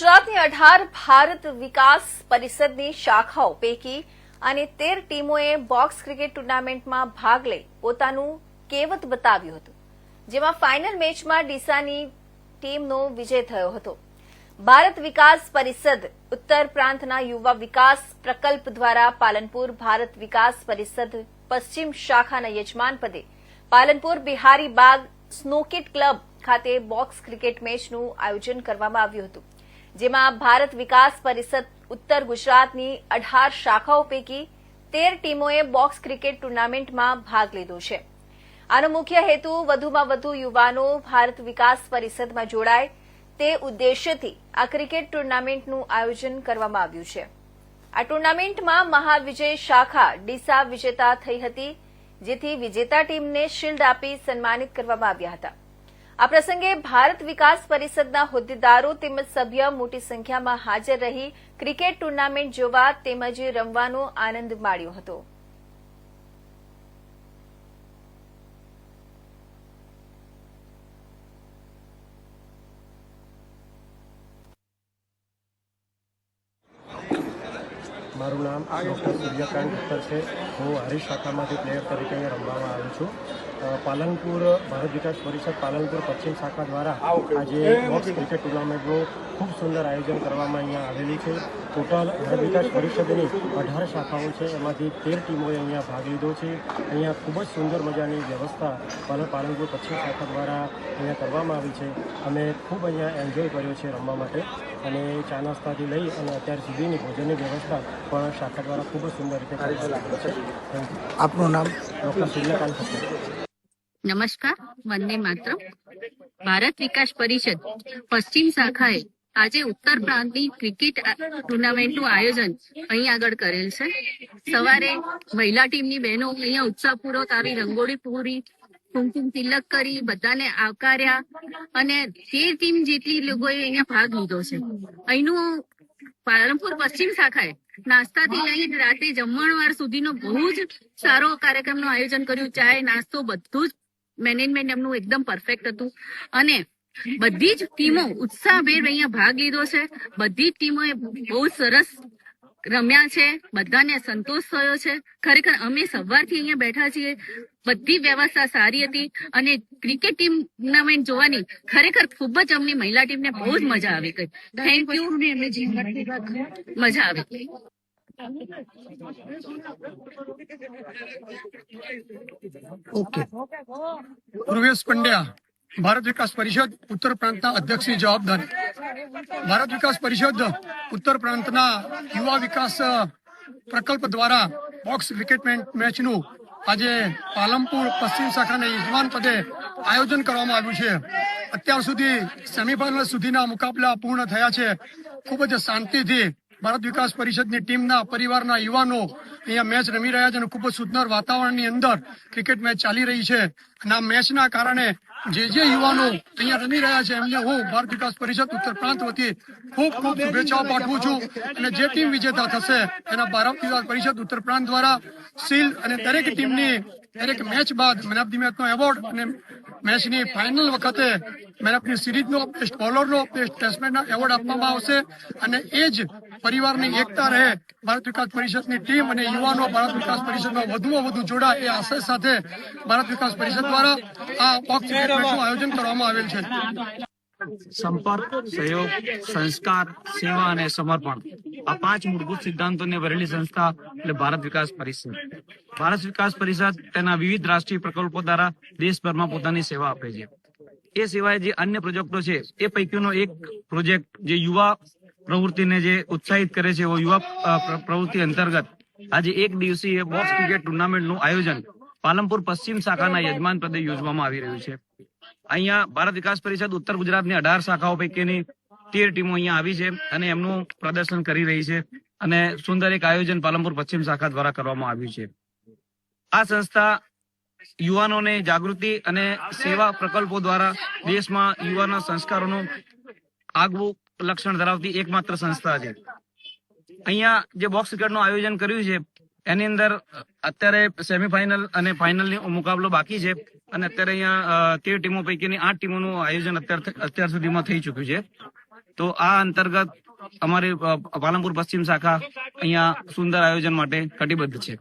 ગુજરાતની અઢાર ભારત વિકાસ પરિષદની શાખાઓ પૈકી અને તેર ટીમોએ બોક્સ ક્રિકેટ ટુર્નામેન્ટમાં ભાગ લઈ પોતાનું કેવત બતાવ્યું હતું, જેમાં ફાઇનલ મેચમાં ડીસાની ટીમનો વિજય થયો હતો. ભારત વિકાસ પરિષદ ઉત્તર પ્રાંતના યુવા વિકાસ પ્રકલ્પ દ્વારા પાલનપુર ભારત વિકાસ પરિષદ પશ્ચિમ શાખાના યજમાન પદે પાલનપુર બિહારી બાગ સ્નોકેટ ક્લબ ખાતે બોક્સ ક્રિકેટ મેચનું આયોજન કરવામાં આવ્યું હતું. જેમાં ભારત વિકાસ પરિષદ, ઉત્તર ગુજરાતની અઢાર શાખાઓ પૈકી તેર ટીમોએ બોક્સ ક્રિકેટ ટુર્નામેન્ટમાં ભાગ લીધો છે. આનો મુખ્ય હેતુ વધુમાં વધુ યુવાનો ભારત વિકાસ પરિષદમાં જોડાય તે ઉદ્દેશ્યથી આ ક્રિકેટ ટુર્નામેન્ટનું આયોજન કરવામાં આવ્યું છે. આ ટુર્નામેન્ટમાં મહાવિજય શાખા ડીસા વિજેતા થઈ હતી, જેથી વિજેતા ટીમને શિલ્ડ આપી સન્માનિત કરવામાં આવ્યા હતા. આ પ્રસંગે ભારત વિકાસ પરિષદના હોદ્દેદારો તેમજ સભ્ય મોટી સંખ્યામાં હાજર રહી ક્રિકેટ ટુર્નામેન્ટ જોવા તેમજ રમવાનો આનંદ માણ્યો હતો. મારું નામ ડૉક્ટર સૂર્યકાંત ભટ્ટર છે. હું હરીશ શાખામાંથી પ્લેયર તરીકે રમવામાં આવ્યો છું. પાલનપુર ભારત વિકાસ પરિષદ પાલનપુર પશ્ચિમ શાખા દ્વારા આજે બોક્સ ક્રિકેટ ટુર્નામેન્ટનું ખૂબ સુંદર આયોજન કરવામાં અહીંયા આવેલી છે. ટોટલ ભારત વિકાસ પરિષદની અઢાર શાખાઓ છે. એમાંથી તેર ટીમોએ અહીંયા ભાગ લીધો છે. અહીંયા ખૂબ જ સુંદર મજાની વ્યવસ્થા પાલન પાલનપુર પશ્ચિમ શાખા દ્વારા અહીંયા કરવામાં આવી છે. અમે ખૂબ અહીંયા એન્જોય કર્યો છે રમવા માટે. અને ચા નાસ્તાથી લઈ અને અત્યાર સુધીની ભોજનની વ્યવસ્થા પણ શાખા દ્વારા ખૂબ જ સુંદર રીતે કરવામાં આવી છે. થેન્ક યુ આપનું નામ? ડૉક્ટર સૂર્યકાંત પટેલ નમસ્કાર, વંદે માત્ર ભારત વિકાસ પરિષદ, પશ્ચિમ શાખાએ આજે ઉત્તર પ્રાંતની ક્રિકેટ ટુર્નામેન્ટનું આયોજન અહીં આગળ કરેલ છે. સવારે મહિલા ટીમની બહેનો અહીંયા ઉત્સાહપૂર્વક આવી રંગોળી પૂરી કુમકુમ તિલક કરી, બધાને આવકાર્યા અને તે ટીમ જેટલી લોકોએ અહીંયા ભાગ લીધો છે. અહીંનું પાલનપુર પશ્ચિમ શાખાએ નાસ્તાથી લઈ રાતે જમણવાર સુધીનો બહુ જ સારો કાર્યક્રમનું આયોજન કર્યું. ચાય, નાસ્તો બધું જ મેનેજમેન્ટ એમનું એકદમ પરફેક્ટ હતું. અને બધી જ ટીમો ઉત્સાહભેર અહીંયા ભાગ લીધો છે. બધી જ ટીમોએ બહુ સરસ રમ્યા છે. બધાને સંતોષ થયો છે. ખરેખર અમે સવારથી અહીંયા બેઠા છીએ. બધી વ્યવસ્થા સારી હતી અને ક્રિકેટ ટીમ ટુર્નામેન્ટ જોવાની ખરેખર ખૂબ જ અમને મહિલા ટીમને બહુ જ મજા આવી ગઈ. થેન્ક યુ મજા આવી. ઓકે ધ્રુવેશ પંડ્યા, ભારત વિકાસ પરિષદ ઉત્તર પ્રાંતના અધ્યક્ષની જવાબદારી. ભારત વિકાસ પરિષદ ઉત્તર પ્રાંતના યુવા વિકાસ પ્રકલ્પ દ્વારા બોક્સ ક્રિકેટ મેચનું આજે પાલમપુર પશ્ચિમ શાખાના યજમાન પદે આયોજન કરવામાં આવ્યું છે. અત્યાર સુધી સેમીફાઇનલ સુધીના મુકાબલા પૂર્ણ થયા છે. ખૂબ જ શાંતિથી ભારત વિકાસ પરિષદની ટીમના પરિવારના યુવાનો અહીંયા મેચ રમી રહ્યા છે અને ખૂબ જ સુંદર વાતાવરણની અંદર ક્રિકેટ મેચ ચાલી રહી છે. અને આ મેચના કારણે જે જે યુવાનો અહીંયા રમી રહ્યા છે એમને હું ભારત વિકાસ પરિષદ ઉત્તર પ્રાંત વતી ખૂબ ખૂબ શુભેચ્છાઓ પાઠવું છું. અને જે ટીમ વિજેતા થશે એના ભારત વિકાસ પરિષદ ઉત્તર પ્રાંત દ્વારા સીલ અને દરેક ટીમની દરેક મેચ બાદ મેન ઓફ ધી મેચનો એવોર્ડ અને મેચની ફાઇનલ વખતે મેન ઓફ ધી સિરીઝનો, બેસ્ટ બોલરનો, બેસ્ટ બેટ્સમેનનો એવોર્ડ આપવામાં આવશે. અને એ જ પરિવારની એકતા રહે. ભારત વિકાસ પરિષદની ટીમ અને યુવાનો ભારત વિકાસ પરિષદમાં વધુમાં વધુ જોડાય એ આશય સાથે ભારત વિકાસ પરિષદ દ્વારા આ ક્રિકેટ આયોજન કરવામાં આવેલ છે. સંપર્ક, સહયોગ, સંસ્કાર, સેવા અને સમર્પણ આ પાંચ મૂળભૂત સિદ્ધાંતોને ભરેલી સંસ્થા એટલે ભારત વિકાસ પરિષદ. ભારત વિકાસ પરિષદ તેના વિવિધ રાષ્ટ્રીય પ્રકલ્પો દ્વારા દેશભરમાં પોતાની સેવા આપે છે. એ સિવાય જે અન્ય પ્રોજેક્ટો છે, એ પૈકીનો એક પ્રોજેક્ટ જે યુવા પ્રવૃત્તિને જે ઉત્સાહિત કરે છે એવો યુવા પ્રવૃત્તિ અંતર્ગત આજે એક દિવસીય બોક્સ ક્રિકેટ ટુર્નામેન્ટનું આયોજન પાલનપુર પશ્ચિમ શાખાના યજમાન પદે યોજવામાં આવી રહ્યું છે. અહીંયા ભારત વિકાસ પરિષદ, ઉત્તર ગુજરાતની અઢાર શાખાઓ પૈકીની તેર ટીમો અહીંયા આવી છે અને એમનું પ્રદર્શન કરી રહી છે અને સુંદર એક આયોજન પાલનપુર પશ્ચિમ શાખા દ્વારા કરવામાં આવ્યું છે. આ સંસ્થા યુવાનોને જાગૃતિ અને સેવા પ્રકલ્પો દ્વારા દેશમાં યુવાનો સંસ્કારોનું આગવું લક્ષણ ધરાવતી એકમાત્ર સંસ્થા છે. અહીંયા જે બોક્સ ક્રિકેટનું આયોજન કર્યું છે, એની અંદર અત્યારે સેમીફાઇનલ અને ફાઇનલની મુકાબલો બાકી છે અને અત્યારે અહીંયા તેર ટીમો પૈકીની આઠ ટીમોનું આયોજન અત્યાર અત્યાર સુધીમાં થઈ ચુક્યું છે. તો આ અંતર્ગત અમારી પાલનપુર પશ્ચિમ શાખા અહીંયા સુંદર આયોજન માટે કટિબદ્ધ છે.